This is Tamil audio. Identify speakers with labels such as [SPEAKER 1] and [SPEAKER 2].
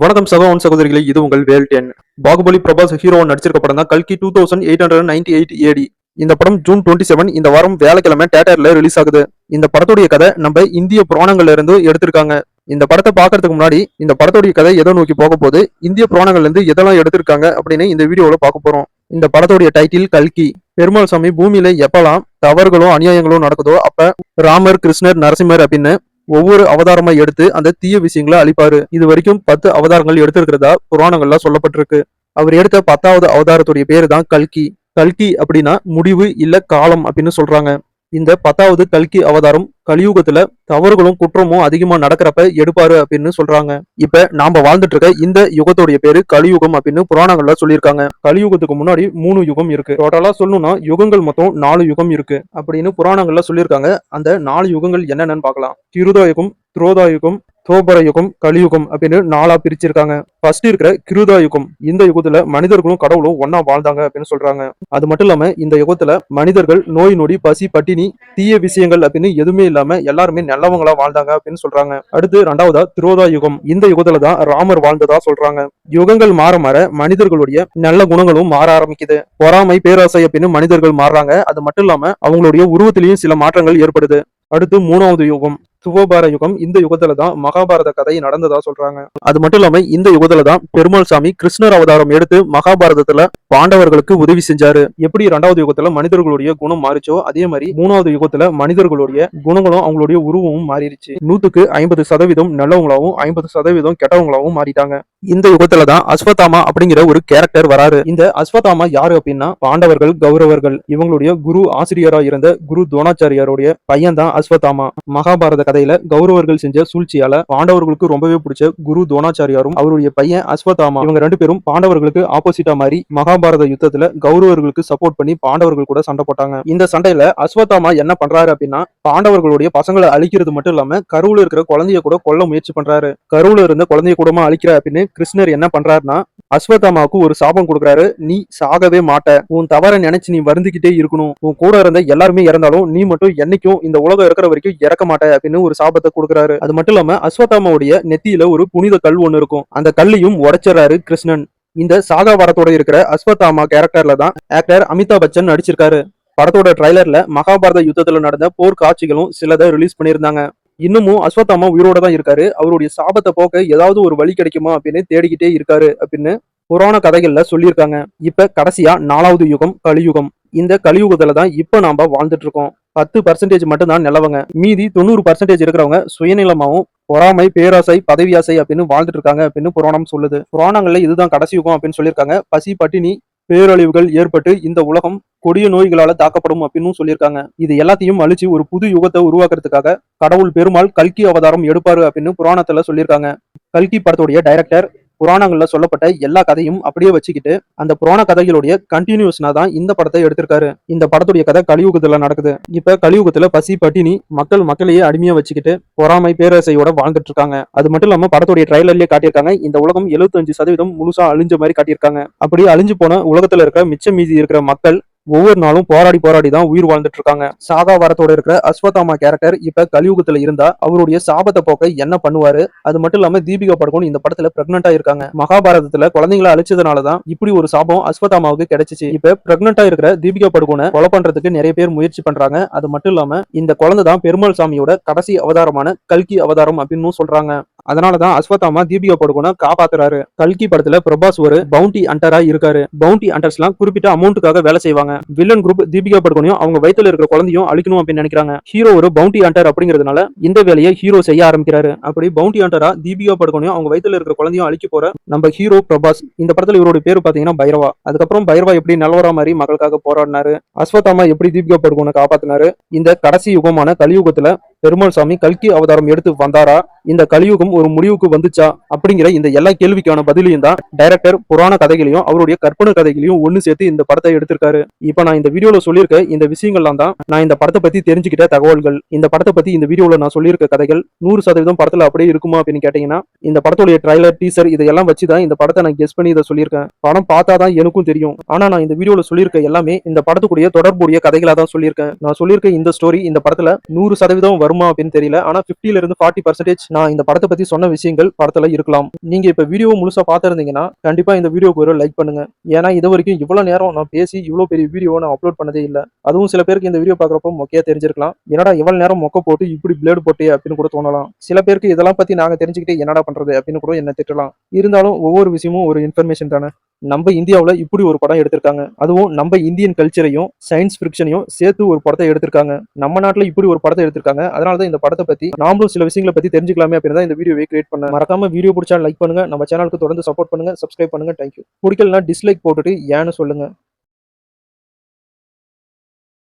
[SPEAKER 1] வணக்கம் சகோன் சகோதரிகளை இது உங்கள் வேல் டென். பாகுபலி பிரபாஸ் ஹீரோ நடிச்சிருக்க படம் தான் கல்கி two thousand eight hundred ninety eight AD இந்த படம் ஜூன் டுவெண்ட்டி செவன் இந்த வாரம் வேலைக்கிழமை தேட்டர்ல ரிலீஸ் ஆகுது. இந்த படத்துடைய கதை நம்ம இந்திய புராணங்கள்ல இருந்து எடுத்திருக்காங்க. இந்த படத்தை பார்க்கறதுக்கு முன்னாடி இந்த படத்துடைய கதை எதை நோக்கி போக போது இந்திய புராணங்கள்ல இருந்து எதெல்லாம் எடுத்திருக்காங்க அப்படின்னு இந்த வீடியோல பார்க்க போறோம். இந்த படத்துடைய டைட்டில் கல்கி. பெருமாள் சாமி பூமியில எப்பெல்லாம் தவறுகளோ அநியாயங்களோ நடக்குதோ அப்ப ராமர் கிருஷ்ணர் நரசிம்மர் அப்படின்னு ஒவ்வொரு அவதாரமா எடுத்து அந்த தீய விஷயங்களை அழிப்பாரு. இது வரைக்கும் பத்து அவதாரங்கள் எடுத்திருக்கிறதா புராணங்கள்லாம் சொல்லப்பட்டிருக்கு. அவர் எடுத்த பத்தாவது அவதாரத்துடைய பேரு தான் கல்கி. கல்கி அப்படின்னா முடிவு இல்ல காலம் அப்படின்னு சொல்றாங்க. இந்த பத்தாவது கல்கி அவதாரம் கலியுகத்துல தவறுகளும் குற்றமும் அதிகமா நடக்கிறப்ப எடுப்பாரு அப்படின்னு சொல்றாங்க. இப்ப நாம வாழ்ந்துட்டு இருக்க இந்த யுகத்துடைய பேரு கலியுகம் அப்படின்னு புராணங்கள்ல சொல்லியிருக்காங்க. கலியுகத்துக்கு முன்னாடி மூணு யுகம் இருக்கு. டோட்டலா சொல்லணும்னா யுகங்கள் மொத்தம் நாலு யுகம் இருக்கு அப்படின்னு புராணங்கள்ல சொல்லியிருக்காங்க. அந்த நாலு யுகங்கள் என்னென்னு பார்க்கலாம். திருதாயுகம் துரோதாயுகம் தோபர யுகம் கலியுகம் அப்படின்னு நாலா பிரிச்சிருக்காங்க. ஃபர்ஸ்ட் இருக்கிற கிருதா யுகம் இந்த யுகத்துல மனிதர்களும் கடவுளும் ஒன்னா வாழ்ந்தாங்க அப்படின்னு சொல்றாங்க. அது மட்டும் இல்லாம இந்த யுகத்துல மனிதர்கள் நோய் நொடி பசி பட்டினி தீய விஷயங்கள் அப்படின்னு எதுவுமே இல்லாம எல்லாருமே நல்லவங்களா வாழ்ந்தாங்க அப்படின்னு சொல்றாங்க. அடுத்து ரெண்டாவதா திரோதா யுகம் இந்த யுகத்துல தான் ராமர் வாழ்ந்ததா சொல்றாங்க. யுகங்கள் மாற மாற மனிதர்களுடைய நல்ல குணங்களும் மாற ஆரம்பிக்குது. பொறாமை பேராசை அப்படின்னு மனிதர்கள் மாறுறாங்க. அது மட்டும் இல்லாம அவங்களுடைய உருவத்திலையும் சில மாற்றங்கள் ஏற்படுது. அடுத்து மூணாவது யுகம். துவபார யுகம் இந்த யுகத்துல தான் மகாபாரத கதை நடந்ததா சொல்றாங்க. அது மட்டும் இல்லாம இந்த யுகத்துல தான் பெருமாள் சாமி கிருஷ்ணர் அவதாரம் எடுத்து மகாபாரதத்துல பாண்டவர்களுக்கு உதவி செஞ்சாரு. எப்படி ரெண்டாவது யுகத்துல மனிதர்களுடைய குணம் மாறிச்சோ அதே மாதிரி மூணாவது யுகத்துல மனிதர்களுடைய குணங்களும் அவங்களுடைய உருவமும் மாறிடுச்சு. நூத்துக்கு ஐம்பது சதவீதம் நல்லவங்களாவும் ஐம்பது சதவீதம் கெட்டவங்களாவும் மாறிட்டாங்க. இந்த யுகத்துல தான் அஸ்வதாமா அப்படிங்கிற ஒரு கேரக்டர் வராரு. இந்த அஸ்வதாமா யாரு அப்படின்னா பாண்டவர்கள் கௌரவர்கள் இவங்களுடைய குரு ஆசிரியரா இருந்த குரு துரோணாச்சாரியாருடைய பையன் தான் அஸ்வத்தாமா. மகாபாரத கதையில கௌரவர்கள் செஞ்ச சூழ்ச்சியால பாண்டவர்களுக்கு ரொம்பவே பிடிச்ச குரு துரோணாச்சாரியாரும் அவருடைய பையன் அஸ்வதாமா இவங்க ரெண்டு பேரும் பாண்டவர்களுக்கு ஆப்போசிட்டா மாறி மகாபாரத யுத்தத்துல கௌரவர்களுக்கு சப்போர்ட் பண்ணி பாண்டவர்கள் கூட சண்டை போட்டாங்க. இந்த சண்டையில அஸ்வதாமா என்ன பண்றாரு அப்படின்னா பாண்டவர்களுடைய பசங்களை அழிக்கிறது மட்டும் இல்லாம கருவுல இருக்கிற குழந்தைய கூட கொல்ல முயற்சி பண்றாரு. கருவுல இருந்த குழந்தைய கூடமா அழிக்கிற அப்படின்னு கிருஷ்ணர் என்ன பண்றாருன்னா அஸ்வத்தாமாவுக்கு ஒரு சாபம் கொடுக்குறாரு. நீ சாகவே மாட்ட. உன் தவற நினைச்சு நீ வருந்துகிட்டே இருக்கணும். உன் கூட இருந்த எல்லாருமே இறந்தாலும் நீ மட்டும் என்னைக்கும் இந்த உலகம் இருக்கிற வரைக்கும் இறக்க மாட்ட அப்படின்னு ஒரு சாபத்தை கொடுக்குறாரு. அது மட்டும் இல்லாம அஸ்வத்தாமாவுடைய நெத்தியில ஒரு புனித கல் ஒண்ணு இருக்கும். அந்த கல்லையும் உடைச்சிடறாரு கிருஷ்ணன். இந்த சாகா வரத்தோட இருக்கிற அஸ்வத்தாமா கேரக்டர்ல தான் ஆக்டர் அமிதாப் பச்சன் நடிச்சிருக்காரு. படத்தோட ட்ரைலர்ல மகாபாரத யுத்தத்துல நடந்த போர் காட்சிகளும் சிலதை ரிலீஸ் பண்ணியிருந்தாங்க. இன்னமும் அஸ்வத்தாமா உயிரோட தான் இருக்காரு. அவருடைய சாபத்தை போக்க ஏதாவது ஒரு வழி கிடைக்குமா அப்படின்னு தேடிக்கிட்டே இருக்காரு அப்படின்னு புராண கதைகள்ல சொல்லியிருக்காங்க. இப்ப கடைசியா நாலாவது யுகம் கலியுகம். இந்த கலியுகத்துல தான் இப்ப நாம வாழ்ந்துட்டு இருக்கோம். பத்து பர்சன்டேஜ் மட்டும் தான் நிலவங்க. மீதி தொண்ணூறு பர்சன்டேஜ் இருக்கிறவங்க சுயநலமாவும் பொறாமை பேராசை பதவி ஆசை அப்படின்னு வாழ்ந்துட்டு இருக்காங்க அப்படின்னு புராணம் சொல்லுது. புராணங்கள்ல இதுதான் கடைசி யுகம் அப்படின்னு சொல்லியிருக்காங்க. பசி பட்டினி பேரழிவுகள் ஏற்பட்டு இந்த உலகம் கொடிய நோய்களால தாக்கப்படும் அப்படின்னு சொல்லியிருக்காங்க. இது எல்லாத்தையும் அழிச்சு ஒரு புது யுகத்தை உருவாக்குறதுக்காக கடவுள் பெருமாள் கல்கி அவதாரம் எடுப்பாரு அப்படின்னு புராணத்துல சொல்லியிருக்காங்க. கல்கி படத்துடைய டைரக்டர் புராணங்கள்ல சொல்லப்பட்ட எல்லா கதையும் அப்படியே வச்சுக்கிட்டு அந்த புராண கதைகளுடைய கண்டினியூஸ்னா தான் இந்த படத்தை எடுத்திருக்காரு. இந்த படத்துடைய கதை கலியுகத்துல நடக்குது. இப்ப கலியுகத்துல பசி பட்டினி மக்கள் மக்களையே அடிமையா வச்சுக்கிட்டு பொறாமை பேரரசையோட வாழ்ந்துட்டு இருக்காங்க. அது மட்டும் இல்லாம படத்துடைய ட்ரைலர்லயே காட்டியிருக்காங்க. இந்த உலகம் 75% சதவீதம் முழுசா அழிஞ்ச மாதிரி காட்டியிருக்காங்க. அப்படி அழிஞ்சு போன உலகத்துல இருக்கிற மிச்சம் மீதி இருக்கிற மக்கள் ஒவ்வொரு நாளும் போராடி போராடி தான் உயிர் வாழ்ந்துட்டு இருக்காங்க சாகா வரத்தோட இருக்கிற அஸ்வத்தாமா கேரக்டர் இப்ப கலியுகத்துல இருந்தா அவருடைய சாபத்தை போக்க என்ன பண்ணுவாரு? அது மட்டும் இல்லாம தீபிகா படுகோன் இந்த படத்துல பிரெக்னண்டா இருக்காங்க மகாபாரதத்துல குழந்தைங்களை அழிச்சதுனாலதான் இப்படி ஒரு சாபம் அஸ்வத்தாமாவுக்கு கிடைச்சிச்சு. இப்ப பிரெக்னண்டா இருக்கிற தீபிகா படுகோனை கொலை பண்றதுக்கு நிறைய பேர் முயற்சி பண்றாங்க. அது மட்டும் இல்லாம இந்த குழந்தை தான் பெருமாள் சாமியோட கடைசி அவதாரமான கல்கி அவதாரம் அப்படின்னு சொல்றாங்க. அதனாலதான் அஸ்வத்தாமா தீபிகா படுகோனை காப்பாத்துறாரு. கல்கி படத்துல பிரபாஸ் ஒரு பவுண்டி அண்டரா இருக்காரு. பவுண்டி அண்டர்ஸ் எல்லாம் குறிப்பிட்ட அமௌண்ட்டுக்காக வேலை செய்வாங்க. வில்லன் குரூப் தீபிகா படுகோனையும் அவங்க வயித்துல இருக்கிற குழந்தையும் அழிக்கணும் அப்படின்னு நினைக்கிறாங்க. ஹீரோ ஒரு பவுண்டி ஹண்டர் அப்படிங்கிறதுனால இந்த வேலையை ஹீரோ செய்ய ஆரம்பிக்கிறாரு. அப்படி பவுண்டி ஹண்டரா தீபிகா படுகோனையும் அவங்க வயத்துல இருக்கிற குழந்தையும் அழிக்க போற நம்ம ஹீரோ பிரபாஸ் இந்த படத்துல இவரோட பேரு பாத்தீங்கன்னா பைரவா. அதுக்கப்புறம் பைரவா எப்படி நல்லவரா மாதிரி மக்களுக்காக போராடினாரு அஸ்வத்தாமா எப்படி தீபிகா படுகோனை காப்பாத்தினாரு இந்த கடைசி யுகமான கலியுகத்துல பெருமாள் சாமி கல்கி அவதாரம் எடுத்து வந்தாரா? இந்த கலியுகம் ஒரு முடிவுக்கு வந்துச்சா? அப்படிங்கிற இந்த எல்லா கேள்விக்கான பதிலையும் தான் டைரக்டர் புராண கதைகளையும் அவருடைய கற்பனை கதைகளையும் ஒன்னு சேர்த்து இந்த படத்தை எடுத்திருக்காரு. இப்ப நான் இந்த வீடியோல சொல்லியிருக்க இந்த விஷயங்கள்லாம் தான் நான் இந்த படத்தை பத்தி தெரிஞ்சுக்கிட்ட தகவல்கள். இந்த படத்தை பத்தி இந்த வீடியோல நான் சொல்லியிருக்க கதைகள் நூறு சதவீதம் படத்துல அப்படியே இருக்குமா அப்படின்னு கேட்டீங்கன்னா இந்த படத்துடைய ட்ரைலர் டீசர் இதெல்லாம் வச்சு தான் இந்த படத்தை நான் கெஸ் பண்ணி இதை சொல்லியிருக்கேன். படம் பார்த்தா தான் எனக்கும் தெரியும். ஆனா நான் இந்த வீடியோல சொல்லியிருக்க எல்லாமே இந்த படத்துக்குடைய தொடர்புடைய கதைகளா தான் சொல்லியிருக்கேன். நான் சொல்லியிருக்க இந்த ஸ்டோரி இந்த படத்துல நூறு சதவீதம் வருமா அப்படின்னு தெரியல. ஆனா பிப்டில இருந்து ஃபார்ட்டி பர்சன்டேஜ் நான் இந்த படத்தை பத்தி சொன்ன விஷயங்கள் படத்துல இருக்கலாம். நீங்க இப்ப வீடியோ முழுசா பாத்திருந்தீங்கன்னா கண்டிப்பா இந்த வீடியோக்கு ஒரு லைக் பண்ணுங்க. ஏன்னா இது வரைக்கும் இவ்வளவு நேரம் நான் பேசி இவ்வளவு பெரிய வீடியோ நான் அப்லோட் பண்ணதே இல்ல. அதுவும் சில பேருக்கு இந்த வீடியோ பாக்குறப்போ மொக்கையா தெரிஞ்சிருக்கலாம். என்னடா இவ்வளவு நேரம் மொக்க போட்டு இப்படி பிளேடு போட்டே அப்படின்னு கூட தோணலாம். சில பேருக்கு இதெல்லாம் பத்தி நாங்க தெரிஞ்சுக்கிட்டு என்னடா பண்றது அப்படின்னு கூட என்ன திட்டலாம். இருந்தாலும் ஒவ்வொரு விஷயமும் ஒரு இன்ஃபர்மேஷன் தானே. நம்ம இந்தியாவில் இப்படி ஒரு படம் எடுத்திருக்காங்க. அதுவும் நம்ம இந்தியன் கல்ச்சரையும் சயின்ஸ் ஃபிக்ஷனையும் சேர்த்து ஒரு படத்தை எடுத்திருக்காங்க. நம்ம நாட்டில் இப்படி ஒரு படத்தை எடுத்திருக்காங்க. அதனால தான் இந்த படத்தை பற்றி நாமளும் சில விஷயங்களை பற்றி தெரிஞ்சுக்கலாமே அப்படின்னு தான் இந்த வீடியோவை கிரியேட் பண்ணேன். மறக்காம வீடியோ பிடிச்சா லைக் பண்ணுங்க. நம்ம சேனலுக்கு தொடர்ந்து சப்போர்ட் பண்ணுங்க. சப்ஸ்கிரைப் பண்ணுங்க. தேங்க்யூ பிடிக்கலனா டிஸ்லைக் போட்டுட்டு ஏன்னு சொல்லுங்க.